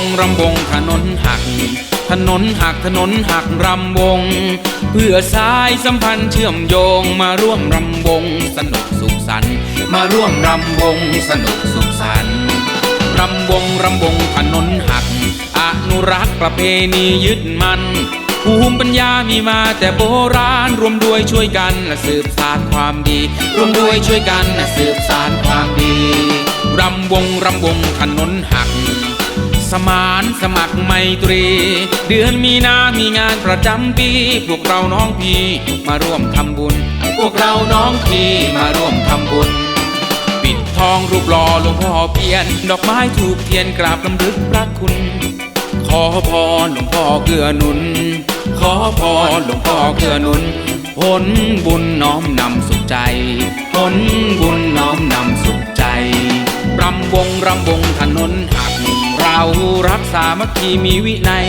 งรำวงถนนหัก ถนนหักถนนหักรำวง เพื่อสายสัมพันธ์เชื่อมโยงมาร่วมรำวงสนุกสุขสันต์มาร่วมรำวงสนุกสุขสันต์รำวงรำวงถนนหัก อนุรักษ์ประเพณียึดมันภูมิปัญญามีมาแต่โบราณรวมด้วยช่วยกันและสืบสานความดี รวมด้วยช่วยกันและสืบสานความดี รำวงรำวงถนนหัก สมานสมัครไมตรี เดือนมีนา มีงานประจำปี พวกเราน้องพี่มาร่วมทำบุญ พวกเราน้องพี่มาร่วมทำบุญ ปิดทองรูปหล่อหลวงพ่อเพียน ดอกไม้ถูกเทียนกราบลำลึกพระคุณ ขอพรหลวงพ่อเกื้อหนุน ขอพรหลวงพ่อเกื้อหนุนผลบุญน้อมนำสุขใจผลบุญน้อมนำสุขใจรำวงรำวงถนนหัก เรารักสามัคคีมีวินัย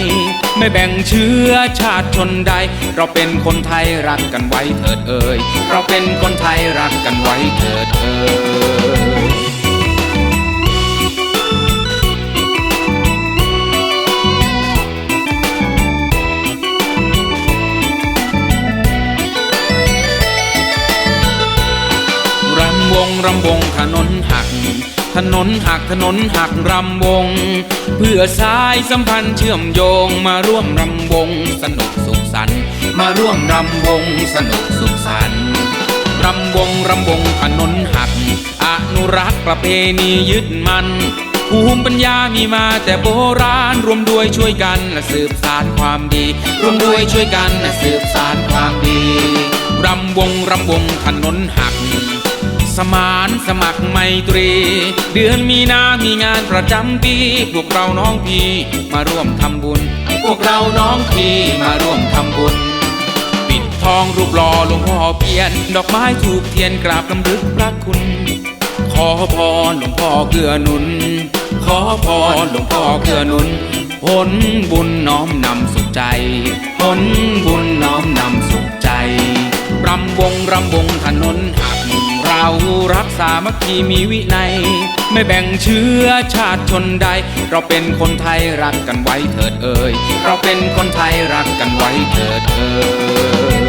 ไม่แบ่งเชื้อชาติชนใด เราเป็นคนไทยรักกันไว้เถิดเอ่ยเราเป็นคนไทยรักกันไว้เถิดเอ่ยรำวงรำวงถนนหัก ถนนหักถนนหักรำวง เพื่อสายสัมพันธ์เชื่อมโยงมาร่วมรำวงสนุกสุขสันต์มาร่วมรำวงสนุกสุขสันต์รำวงรำวงถนนหัก อนุรักษ์ประเพณียึดมันภูมิปัญญามีมาแต่โบราณรวมด้วยช่วยกันและสืบสานความดี รวมด้วยช่วยกันและสืบสานความดี รำวงรำวงถนนหัก สมานสมัครไมตรี เดือนมีนามีงานประจำปี พวกเราน้องพี่มาร่วมทำบุญ พวกเราน้องพี่มาร่วมทำบุญ ปิดทองรูปหล่อหลวงพ่อเพียน ดอกไม้ถูกเทียนกราบลำลึกพระคุณ ขอพรหลวงพ่อเกื้อหนุน ขอพรหลวงพ่อเกื้อหนุนผลบุญน้อมนำสุขใจผลบุญน้อมนำสุขำวงรำวงถนนหากเรารักสามัคคีมีวินัย ไม่แบ่งเชื้อชาติชนใด เราเป็นคนไทยรักกันไว้เถิดเอ่ยเราเป็นคนไทยรักกันไว้เถิดเอ่ย